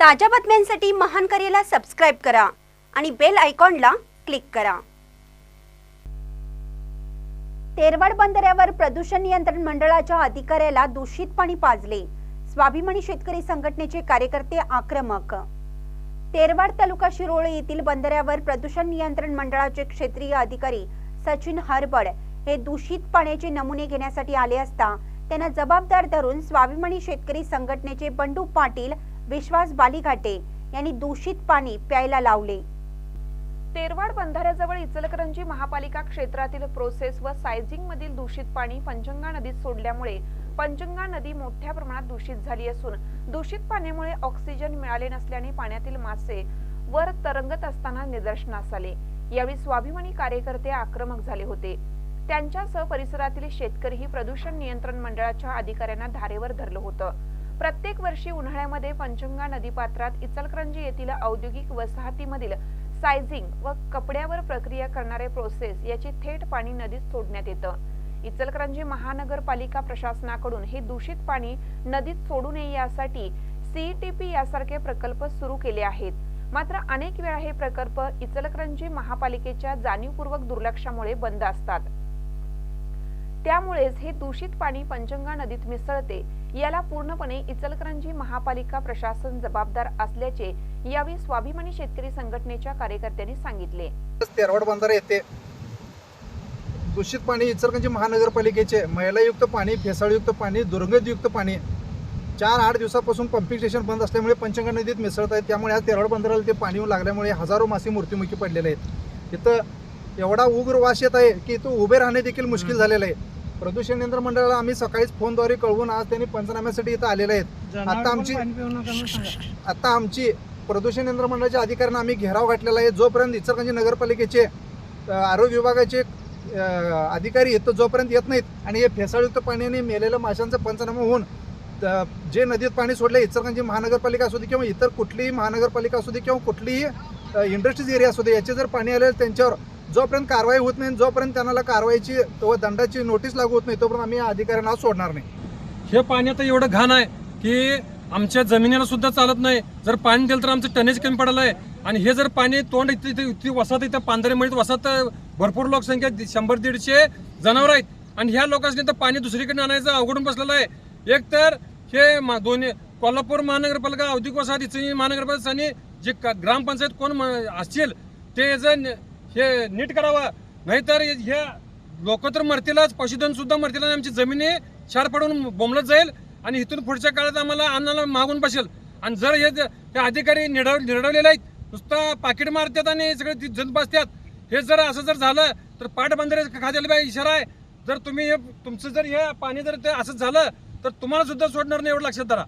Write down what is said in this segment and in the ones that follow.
ताज्या बातम्यांसाठी महान करेला सबस्क्राईब करा आणि बेल आयकॉनला क्लिक करा. तेरवाड बंदऱ्यावर प्रदूषण नियंत्रण मंडळाच्या अधिकाऱ्याला दूषित पाणी पाजले. स्वाभिमानी शेतकरी संघटनेचे कार्यकर्ते आक्रमक. तेरवाड तालुका शिरोळे येथील बंदऱ्यावर प्रदूषण नियंत्रण मंडळाचे क्षेत्रीय अधिकारी सचिन हरबड हे दूषित पाण्याचे नमुने घेण्यासाठी आले असता त्यांना जबाबदार धरून स्वाभिमानी शेतकरी संघटनेचे बंडू पाटील विश्वास बालीघाटे यांनी दूषित पाणी प्यायला लावले. तेरवाड बंधाऱ्याजवळ इचलकरंजी महापालिका क्षेत्रातील प्रोसेस व सायझिंग मधील दूषित पाणी पंचंगा नदीत सोडल्यामुळे पंचंगा नदी मोठ्या प्रमाणात दूषित झाली असून दूषित पाण्यामुळे ऑक्सिजन मिळाले नसल्याने पाण्यातील मासे वर तरंगत असताना निदर्शनास आले. यावेळी स्वाभिमानी कार्यकर्ते आक्रमक झाले होते. त्यांच्यासह परिसरातील शेतकरीही प्रदूषण नियंत्रण मंडळाच्या अधिकाऱ्यांना धारेवर धरलं होतं. प्रत्येक वर्षी उन्हाळ्यामध्ये पंचंगा नदीपात्रात इचलकरंजी येथील औद्योगिक वसाहतीमधील सायझिंग व कपड्यावर प्रक्रिया करणारे प्रोसेस याचे थेट पाणी नदीत सोडण्यात येतं. इचलकरंजी महानगरपालिका प्रशासनाकडून हे दूषित पाणी नदीत सोडू नये यासाठी सीईटीपी यासारखे प्रकल्प सुरू केले आहेत. मात्र अनेक वेळा हे प्रकल्प इचलकरंजी महापालिकेच्या जाणीवपूर्वक दुर्लक्षामुळे बंद असतात. त्यामुळेच हे दूषित पाणी पंचंगा नदीत मिसळते. याला पूर्णपणे इचलकरंजी महापालिका प्रशासन जबाबदार असल्याचे यावेळी स्वाभिमानी शेतकरी संघटनेच्या कार्यकर्त्यांनी सांगितले. तेरवाड बंधारा येथे दूषित पाणी इचलकरंजी महानगरपालिकेचे मैलायुक्त पाणी फेसाळयुक्त पाणी दुर्गंधयुक्त पाणी चार आठ दिवसापासून पंपिंग स्टेशन बंद असल्यामुळे पंचंगा नदीत मिसळत आहेत. त्यामुळे आज तेरवाड बंधाऱ्याला ते पाणी लागल्यामुळे हजारो मासे मृत्युमुखी पडलेले आहेत. इथं एवढा उग्र वास येत आहे की इथं उभे राहणे देखील मुश्किल झालेलं आहे. प्रदूषण नियंत्रण मंडळाला आम्ही सकाळीच फोनद्वारे कळवून आज त्यांनी पंचनाम्यासाठी इथं आलेले आहेत. आता आमची आता आमची प्रदूषण नियंत्रण मंडळाच्या अधिकाऱ्यांना आम्ही घेराव घातलेला आहे. जोपर्यंत इचलकरंजी नगरपालिकेचे आरोग्य विभागाचे अधिकारी इथं जोपर्यंत येत नाहीत आणि हे भेसाळयुक्त पाण्याने मेलेल्या माशांचा पंचनामा होऊन जे नदीत पाणी सोडले इचलकरंजी महानगरपालिका असू दे किंवा इतर कुठलीही महानगरपालिका असू दे किंवा कुठलीही इंडस्ट्रीज एरिया असू दे याचे जर पाणी आले त्यांच्यावर जोपर्यंत कारवाई होत नाही जोपर्यंत त्यांना कारवाईची व दंडाची नोटीस लागू होत नाही तोपर्यंत आम्ही अधिकाऱ्यांना सोडणार नाही. हे पाणी आता एवढं घाण आहे की आमच्या जमिनीला सुद्धा चालत नाही. जर पाणी दिलं तर आमचं टनेज कमी पडलं आहे. आणि हे जर पाणी तोंड इथे- इथे इथे वसात इथं पांढरे म्हणत वसात भरपूर लोकसंख्या शंभर दीडशे जनावर आहेत. आणि ह्या लोकांनी तर पाणी दुसरीकडे आणायचं अवघडून बसलेलं आहे. एक तर हे दोन्ही कोल्हापूर महानगरपालिका औद्योगिक वसाहत इचलकरंजी महानगरपालिका आणि जे ग्रामपंचायत कोण म- असतील ते जर हे नीट करावं. नाहीतर हे लोक तर मरतीलच. पशुधन सुद्धा मरतील आणि आमची जमिनी क्षार पडून बोंबलत जाईल आणि इथून पुढच्या काळात आम्हाला अन्नाला मागून बसेल. आणि जर हे ज- हे अधिकारी निडव निडवलेले आहेत नुसतं पाकिट मारतात आणि सगळे ती जन बसतात. हे जर असं जर झालं तर पाटबंधारे खात्याला बाई इशारा आहे. जर तुम्ही हे तुमचं जर हे पाणी जर ते असंच झालं तर तुम्हाला सुद्धा सोडणार नाही एवढं लक्षात धरा.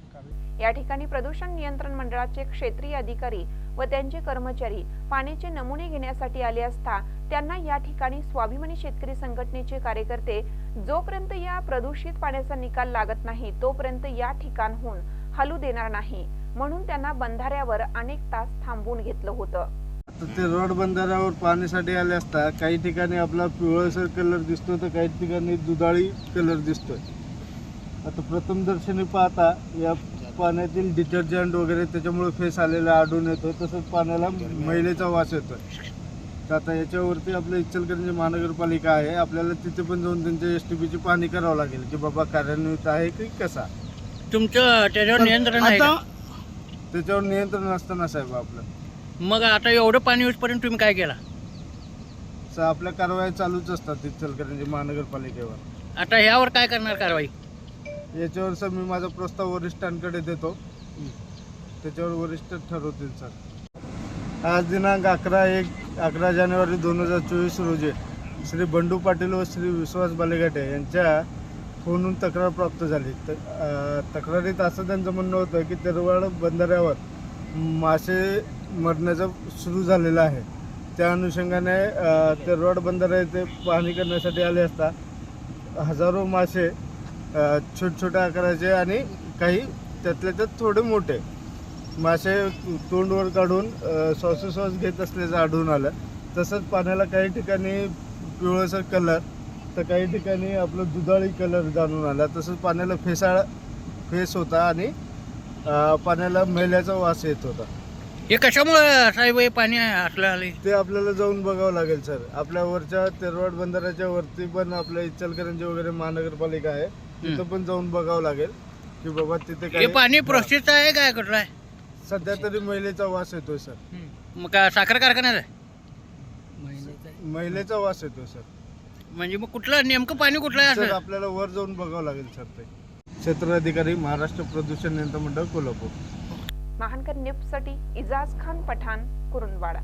या ठिकाणी प्रदूषण नियंत्रण मंडळाचे क्षेत्रीय अधिकारी व त्यांचे कर्मचारी पाण्याचे नमुने घेण्यासाठी आले असता त्यांना या ठिकाणी स्वाभिमानी शेतकरी संघटनेचे कार्यकर्ते जोपर्यंत या प्रदूषित पाण्याचा निकाल लागत नाही तोपर्यंत या ठिकाणहून हलू देणार नाही. म्हणून त्यांना बंधाऱ्यावर अनेक तास थांबवून घेतलं होतं. ते रोड बंधाऱ्यावर पाण्यासाठी आले असता काही ठिकाणी आपला पिवळसर कलर दिसतो तर काही ठिकाणी दुधाळी कलर दिसतोय. आता प्रथम दर्शनी पाहता या पाण्यातील डिटर्जंट वगैरे त्याच्यामुळे फेस आलेला आढळून येतो. तसंच पाण्याला मैलेचा वास येतोय तर आता याच्यावरती आपलं इचलकरंजी महानगरपालिका आहे. आपल्याला तिथे पण जाऊन त्यांच्या एस टी पीची पाहणी करावं लागेल की बाबा कार्यान्वित आहे की कसा? तुमचं त्याच्यावर नियंत्रण आहे आता का? त्याच्यावर नियंत्रण असतं ना साहेब आपलं. मग आता एवढं पाणी येऊपर्यंत तुम्ही काय केला? आपल्या कारवाई चालूच असतात इचलकरंजी महानगरपालिकेवर. आता ह्यावर काय करणार कारवाई? याच्यावर सर मी माझा प्रस्ताव वरिष्ठांकडे देतो. त्याच्यावर वरिष्ठ ठरवतील सर. आज दिनांक अकरा एक अकरा जानेवारी दोन हजार चोवीस रोजी श्री बंडू पाटील व श्री विश्वास बालेघाटे यांच्या फोनहून तक्रार प्राप्त झाली. त तक्रारीत असं त्यांचं म्हणणं होतं की तेरवाड बंधाऱ्यावर मासे मरण्याचं सुरू झालेलं आहे. त्या अनुषंगाने तेरवाड बंधारा येथे पाहणी करण्यासाठी आले असता हजारो मासे अ, छोट-छोट्या आकाराचे आणि काही त्यातल्या त्यात थोडे मोठे. मासे तोंडवर काढून अ, श्वासोश्वास घेत असल्याचं आढळून आलं. तसंच पाण्याला काही ठिकाणी पिवळसर कलर तर काही ठिकाणी आपलं दुधाळी कलर जाणून आला. तसंच पाण्याला फेसाळ फेस होता आणि पाण्याला मेल्याचा वास येत होता. हे कशामुळे साहेब हे पाणी असलं आले ते आपल्याला जाऊन बघावं लागेल सर. आपल्या वरच्या तेरवाड बंदराच्या वरती पण आपल्या इचलकरंजी वगैरे महानगरपालिका आहे. तिथं पण जाऊन बघावं लागेल की बाबा तिथे हे काही पाणी प्रोसेसचं आहे काय कुठलं आहे? सध्या तरी महिलेचा वास येतोय सर. मग का साखर कारखान्यात आहे? महिलेचा वास येतोय सर. म्हणजे मग कुठलं नेमकं पाणी कुठलं आहे सर असं? आपल्याला वर जाऊन बघावं लागेल सर ते. क्षेत्र अधिकारी महाराष्ट्र प्रदूषण नियंत्रण मंडळ कोल्हापूर. महानकर न्यूजसाठी इजाज खान पठाण कुरुंदवाडा.